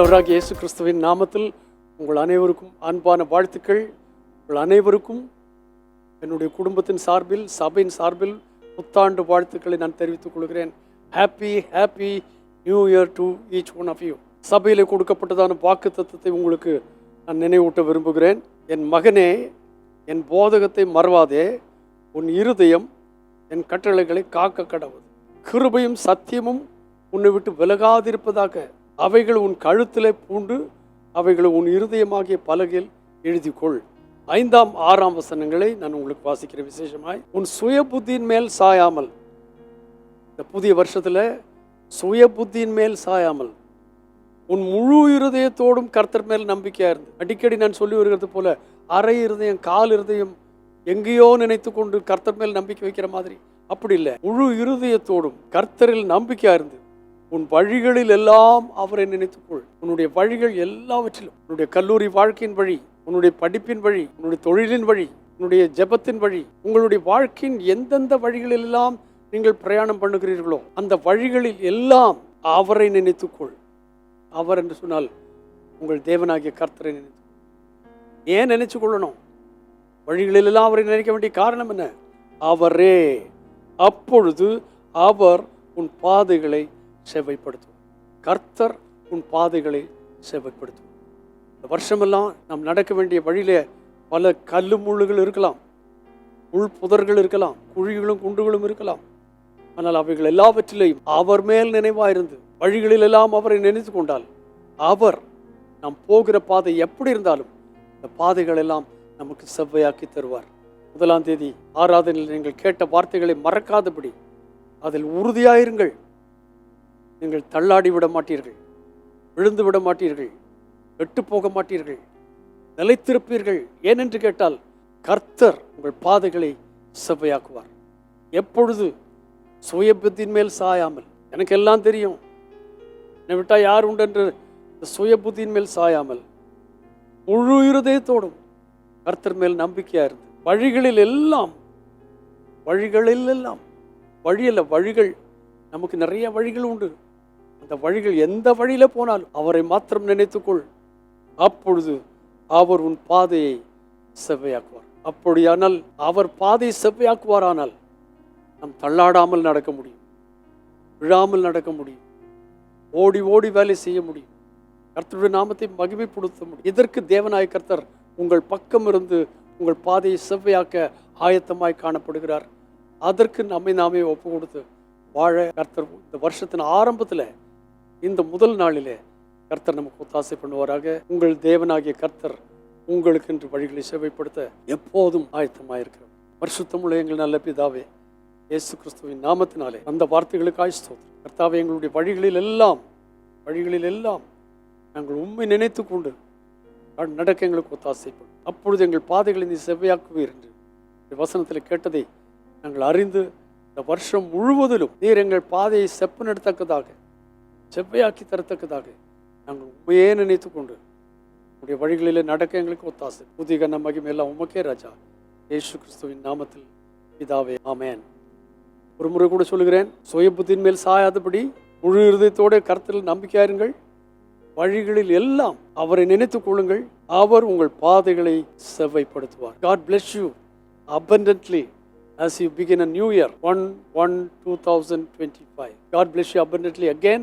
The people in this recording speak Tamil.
ஆண்டவராக இயேசு கிறிஸ்துவின் நாமத்தில் உங்கள் அனைவருக்கும் அன்பான வாழ்த்துக்கள். உங்கள் அனைவருக்கும் என்னுடைய குடும்பத்தின் சார்பில் சபையின் சார்பில் புத்தாண்டு வாழ்த்துக்களை நான் தெரிவித்துக் கொள்கிறேன். Happy happy new year to each one of you சபையில் கொடுக்கப்பட்டதான வாக்கு தத்துவத்தை உங்களுக்கு நான் நினைவூட்ட விரும்புகிறேன். என் மகனே என் போதகத்தை மறவாதே. உன் இருதயம் என் கட்டளைகளை காக்க கடவுள். கிருபையும் சத்தியமும் உன்னை விட்டு விலகாதிருப்பதாக அவைகள் உன் கழுத்திலே பூண்டு அவைகளை உன் இருதயமாகிய பலகையில் எழுதிக்கொள். ஐந்தாம் ஆறாம் வசனங்களை நான் உங்களுக்கு வாசிக்கிற விசேஷமாய். உன் சுய புத்தியின் மேல் சாயாமல். இந்த புதிய வருஷத்தில் சுய புத்தியின் மேல் சாயாமல். உன் முழு இருதயத்தோடும் கர்த்தர் மேல் நம்பிக்கையாக இருந்து. அடிக்கடி நான் சொல்லி வருகிறது போல அரை இருதயம் கால் இருதயம் எங்கேயோ நினைத்து கொண்டு கர்த்தர் மேல் நம்பிக்கை வைக்கிற மாதிரி. அப்படி இல்லை. முழு இருதயத்தோடும் கர்த்தரில் நம்பிக்கையாக இருந்து உன் வழிகளில் எல்லாம் அவரை நினைத்துக்கொள். உன்னுடைய வழிகள் எல்லாவற்றிலும் உன்னுடைய கல்லூரி வாழ்க்கையின் வழி உன்னுடைய படிப்பின் வழி உன்னுடைய தொழிலின் வழி உன்னுடைய ஜெபத்தின் வழி உங்களுடைய வாழ்க்கையின் எந்தெந்த வழிகளில் எல்லாம் நீங்கள் பிரயாணம் பண்ணுகிறீர்களோ அந்த வழிகளில் எல்லாம் அவரை நினைத்துக்கொள். அவர் என்று சொன்னால் உங்கள் தேவனாகிய கர்த்தரை நினைத்து ஏன் நினைச்சு கொள்ளணும்? வழிகளிலெல்லாம் அவரை நினைக்க வேண்டிய காரணம் என்ன? அவரே. அப்பொழுது அவர் உன் பாதைகளை செவ்வைப்படுத்தும் கர்த்தர் உன் பாதைகளை செவ்வைப்படுத்தும். இந்த வருஷமெல்லாம் நாம் நடக்க வேண்டிய வழியிலே பல கல்லு முள்ளுகள் இருக்கலாம். உள் புதர்கள் இருக்கலாம் குழிகளும் குண்டுகளும் இருக்கலாம். ஆனால் அவைகள் எல்லாவற்றிலையும் அவர் மேல் நினைவாயிருந்து வழிகளில் எல்லாம் அவரை நினைத்து கொண்டால் அவர் நாம் போகிற பாதை எப்படி இருந்தாலும் இந்த பாதைகள் எல்லாம் நமக்கு செவ்வையாக்கி தருவார். முதலாம் தேதி ஆராதனையில் நீங்கள் கேட்ட வார்த்தைகளை மறக்காதபடி அதில் உறுதியாயிருங்கள். நீங்கள் தள்ளாடி விட மாட்டீர்கள். விழுந்து விட மாட்டீர்கள். கெட்டு போக மாட்டீர்கள். நிலைத்திருப்பீர்கள். ஏனென்று கேட்டால் கர்த்தர் உங்கள் பாதைகளை செவ்வையாக்குவார். எப்பொழுது? சுயபுத்தின் மேல் சாயாமல். எனக்கு எல்லாம் தெரியும். என்னை விட்டால் யார் உண்டு என்று இந்த சுயபுத்தியின் மேல் சாயாமல். முழு இருதயத்தோடும் கர்த்தர் மேல் நம்பிக்கையாக இருந்து வழிகளில் எல்லாம் வழிகளில் எல்லாம் வழியல்ல வழிகள். நமக்கு நிறைய வழிகள் உண்டு. அந்த வழிகள் எந்த வழியில் போனாலும் அவரை மாத்திரம் நினைத்துக்கொள். அப்பொழுது அவர் உன் பாதையை செவ்வையாக்குவார். அப்படியானால் அவர் பாதையை செவ்வையாக்குவாரானால் நாம் தள்ளாடாமல் நடக்க முடியும். விழாமல் நடக்க முடியும். ஓடி ஓடி வேலை செய்ய முடியும். கர்த்தருடைய நாமத்தை மகிமைப்படுத்த முடியும். இதற்கு தேவநாய கர்த்தர் உங்கள் பக்கம் இருந்து உங்கள் பாதையை செவ்வையாக்க ஆயத்தமாய் காணப்படுகிறார். அதற்கு நம்மை நாமே ஒப்பு கொடுத்து வாழ கர்த்தர் இந்த வருஷத்தின் ஆரம்பத்தில் இந்த முதல் நாளிலே கர்த்தர் நமக்கு ஒத்தாசை பண்ணுவாராக. உங்கள் தேவனாகிய கர்த்தர் உங்களுக்கு என்று வழிகளை சேவைப்படுத்த எப்போதும் ஆயத்தமாயிருக்கிறார் பரிசுத்தமுள்ள எங்கள் நல்ல பிதாவே இயேசு கிறிஸ்துவின் நாமத்தினாலே அந்த வார்த்தைகளுக்கு ஆயுஸ்தோம் கர்த்தாவே எங்களுடைய வழிகளில் எல்லாம் வழிகளில் எல்லாம் நாங்கள் உண்மை நினைத்து கொண்டு நடக்க எங்களுக்கு ஒத்தாசைப்படும் அப்பொழுது எங்கள் பாதைகளை நீ செவ்வையாக்குவீர் என்று வசனத்தில் கேட்டதை நாங்கள் அறிந்து இந்த வருஷம் முழுவதிலும் நீர் எங்கள் பாதையை செப்பனெடுத்தக்கதாக செவ்வையாக்கி தரத்தக்கதாக நாங்கள் உண்மையே நினைத்து கொண்டு உடைய வழிகளில் நடக்க எங்களுக்கு ஒத்தாசை. புதிய கண்ண மகிமையெல்லாம் உமக்கே ராஜா. ஏசு கிறிஸ்துவின் நாமத்தில் பிதாவே ஆமேன். ஒரு முறை கூட சொல்லுகிறேன் சுய புத்தியின் மேல் சாயாதபடி முழு இருதயத்தோட கருத்தில் நம்பிக்கையாருங்கள் வழிகளில் எல்லாம் அவரை நினைத்துக் கொள்ளுங்கள். அவர் உங்கள் பாதைகளை செவ்வைப்படுத்துவார். God bless you abundantly as you begin a new year. 1 1 2025 god bless you abundantly again.